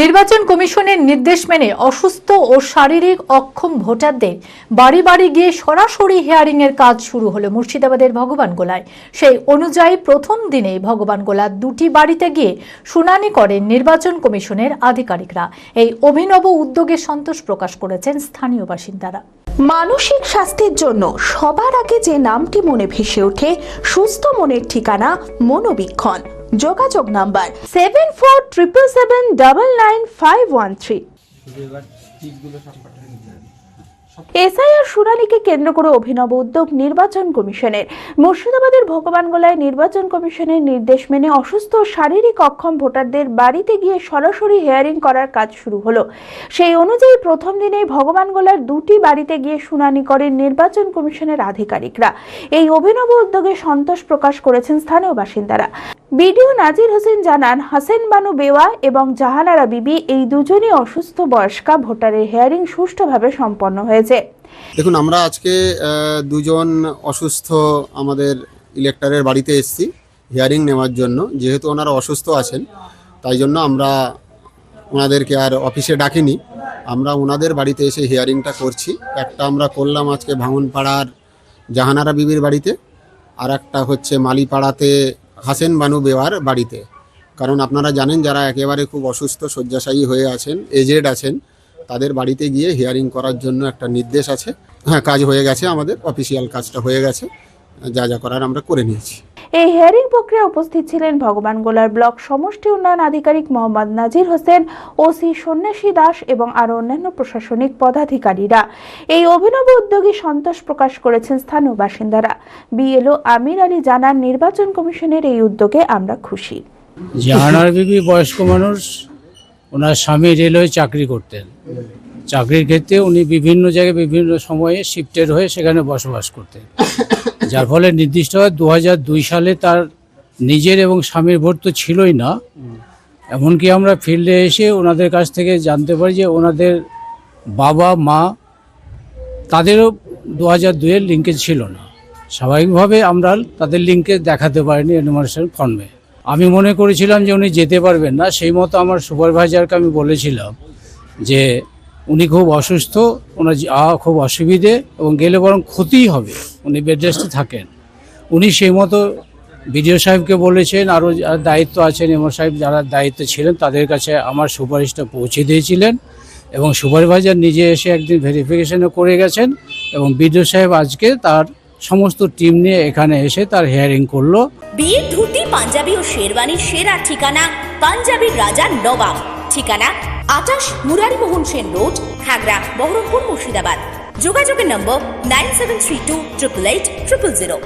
নির্বাচন কমিশনের নির্দেশ মেনে অসুস্থ ও শারীরিক অক্ষম ভোটারদের বাড়ি বাড়ি গিয়ে সরাসরি হিয়ারিং এর কাজ শুরু হলো মুর্শিদাবাদের ভগবান গোলায়। সেই অনুযায়ী প্রথম দিনেই ভগবান গোলার দুটি বাড়িতে গিয়ে শুনানি করেন নির্বাচন কমিশনের আধিকারিকরা। এই অভিনব উদ্যোগে সন্তোষ প্রকাশ করেছেন স্থানীয় বাসিন্দারা। মানসিক স্বাস্থ্যের জন্য সবার আগে যে নামটি মনে ভেসে ওঠে, সুস্থ মনের ঠিকানা মনোবীক্ষণ। যোগাযোগ number seven four triple seven double nine five one three. SIR শুনানিকে কেন্দ্র করে অভিনব উদ্যোগ নির্বাচন কমিশনের। মুর্শিদাবাদের ভগবানগোলায় নির্বাচন কমিশনের নির্দেশ মেনে অসুস্থ শারীরিক অক্ষম ভোটারদের বাড়িতে গিয়ে সরাসরি হেয়ারিং করার কাজ শুরু হলো। সেই অনুযায়ী প্রথম দিনেই ভগবানগোলার দুটি বাড়িতে গিয়ে শুনানি করেন নির্বাচন কমিশনের আধিকারিকরা। এই অভিনব উদ্যোগে সন্তোষ প্রকাশ করেছেন স্থানীয় বাসিন্দারা। বিডিও নাজির হোসেন জানান, হাসেন বানু বেওয়া এবং জাহানারা বিবি এই দুজনই অসুস্থ বয়স্কা, ভোটারের হেয়ারিং সুষ্ঠুভাবে সম্পন্ন হয়েছে। দেখুন, আমরা আজকে দুজন অসুস্থ আমাদের ইলেক্টরের বাড়িতে এসেছি হিয়ারিং নেওয়ার জন্য। যেহেতু ওনারা অসুস্থ আছেন, তাই জন্য আমরা ওনাদেরকে আর অফিসে ডাকিনি। আমরা ওনাদের বাড়িতে এসে হিয়ারিংটা করছি। একটা আমরা করলাম আজকে ভাঙনপাড়ার জাহানারা বিবির বাড়িতে আর একটা হচ্ছে মালিপাড়াতে হাসেন বানু বেওয়ার বাড়িতে। কারণ আপনারা জানেন যারা একেবারে খুব অসুস্থ, শয্যাশায়ী হয়ে আছেন, এজেড আছেন, তাদের বাড়িতে গিয়ে হিয়ারিং করার জন্য একটা নির্দেশ আছে। হ্যাঁ কাজ হয়ে গেছে আমাদের অফিসিয়াল কাজটা হয়ে গেছে। যা যা করার আমরা করে নিয়েছি। এই হিয়ারিং প্রক্রিয়া উপস্থিত ছিলেন ভগবানগোলার ব্লক সমষ্টি উন্নয়ন আধিকারিক মোহাম্মদ নাজির হোসেন, ওসি সন্ন্যাসী দাস এবং আরও অন্যান্য প্রশাসনিক পদাধিকারীরা। এই অভিনব উদ্যোগে সন্তোষ প্রকাশ করেছেন স্থানীয় বাসিন্দারা। বিএলও আমির আলী জানান, নির্বাচন কমিশনের এই উদ্যোগে আমরা খুশি। বয়স্ক মানুষ, ওনার স্বামী রেলওয়ে চাকরি করতেন। চাকরির ক্ষেত্রে উনি বিভিন্ন জায়গায় বিভিন্ন সময়ে শিফটেড হয়ে সেখানে বসবাস করতেন। যার ফলে নির্দিষ্ট হয় দু দুই সালে তার নিজের এবং স্বামীর ভোট তো ছিলই না। এমনকি আমরা ফিল্ডে এসে ওনাদের কাছ থেকে জানতে পারি যে ওনাদের বাবা, মা তাদেরও দু হাজার দুইয়ের লিঙ্কেজ ছিল না। স্বাভাবিকভাবে আমরা তাদের লিঙ্কে দেখাতে পারিনি এনুমারেশন ফর্মে। আমি মনে করেছিলাম যে উনি যেতে পারবেন না, সেই মতো আমার সুপারভাইজারকে আমি বলেছিলাম যে উনি খুব অসুস্থ, ওনার যাওয়া খুব অসুবিধে এবং গেলে বরং ক্ষতিই হবে, উনি বেড রেস্টে থাকেন। উনি সেই মতো বিডিও সাহেবকে বলেছেন আরও যারা দায়িত্ব আছেন এমন সাহেব যারা দায়িত্ব ছিলেন, তাদের কাছে আমার সুপারিশটা পৌঁছে দিয়েছিলেন এবং সুপারভাইজার নিজে এসে একদিন ভেরিফিকেশনও করে গেছেন এবং বিডিও সাহেব আজকে তার সমস্ত টিম নিয়ে এখানে এসে তার হেয়ারিং করল। বিয়ের ধুতি, পাঞ্জাবি ও শেরওয়ানির সেরা ঠিকানা পাঞ্জাবির রাজা নবাব। ঠিকানা আটাশ মুরারিমোহন সেন রোড হাগরা বহরমপুর মুর্শিদাবাদ। যোগাযোগের নম্বর nine seven three two triple eight triple zero.